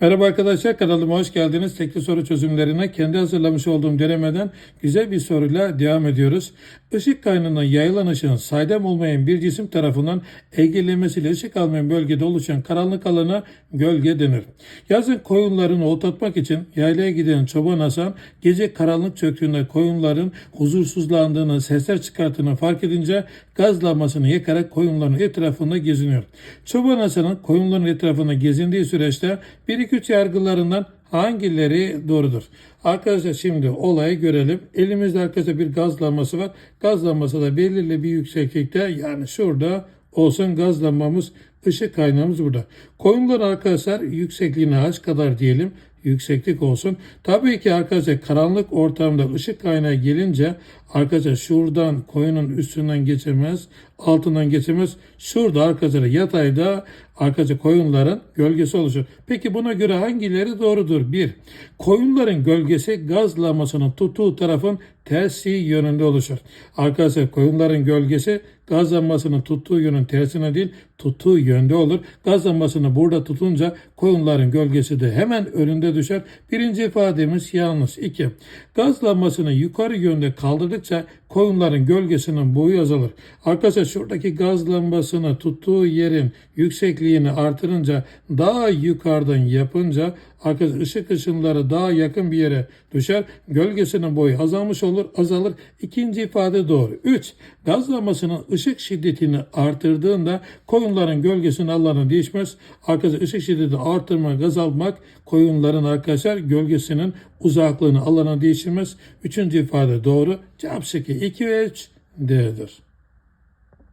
Merhaba arkadaşlar kanalıma hoş geldiniz. Tekli soru çözümlerine kendi hazırlamış olduğum denemeden güzel bir soruyla devam ediyoruz. Işık kaynağına yayılan ışığın saydam olmayan bir cisim tarafından engellemesiyle ışık almayan bölgede oluşan karanlık alana gölge denir. Yazın koyunlarını otlatmak için yaylaya giden çoban Hasan gece karanlık çöktüğünde koyunların huzursuzlandığını, sesler çıkarttığını fark edince gaz lambasını yakarak koyunların etrafında geziniyor. Çoban Hasan'ın koyunların etrafında gezindiği süreçte 1-2-3 yargılarından hangileri doğrudur? Arkadaşlar şimdi olayı görelim. Elimizde arkadaşlar bir gaz lambası var. Gaz lambası da belirli bir yükseklikte yani şurada olsun gaz lambamız ışık kaynağımız burada. Koyunların arkadaşlar yüksekliğine ağaç kadar diyelim yükseklik olsun. Tabii ki arkadaşlar karanlık ortamda ışık kaynağı gelince arkadaşlar şuradan koyunun üstünden geçemez, altından geçemez. Şurada arkadaşlar yatayda arkadaşlar koyunların gölgesi oluşur. Peki buna göre hangileri doğrudur? Bir, koyunların gölgesi gaz lambasının tuttuğu tarafın tersi yönünde oluşur. Arkadaşlar koyunların gölgesi gaz lambasının tuttuğu yönün tersine değil tuttuğu yönde olur. Gaz lambasını burada tutunca koyunların gölgesi de hemen önünde düşer. Birinci ifademiz yanlış. İki, gaz lambasını yukarı yönde kaldırdıkça koyunların gölgesinin boyu azalır. Arkadaşlar şuradaki gaz lambasını tuttuğu yerin yüksekliğini artırınca daha yukarıdan yapınca arkadaşlar ışık ışınları daha yakın bir yere düşer. Gölgesinin boyu azalmış olur, azalır. İkinci ifade doğru. 3. Gaz lambasının ışık şiddetini artırdığında koyunların gölgesinin alanı değişmez. Arkadaşlar ışık şiddeti artırmak, gaz almak koyunların arkadaşlar gölgesinin uzaklığını alanı değiştirmez. Üçüncü ifade doğru. Cevap şıkkı 2 ve 3 D'dir.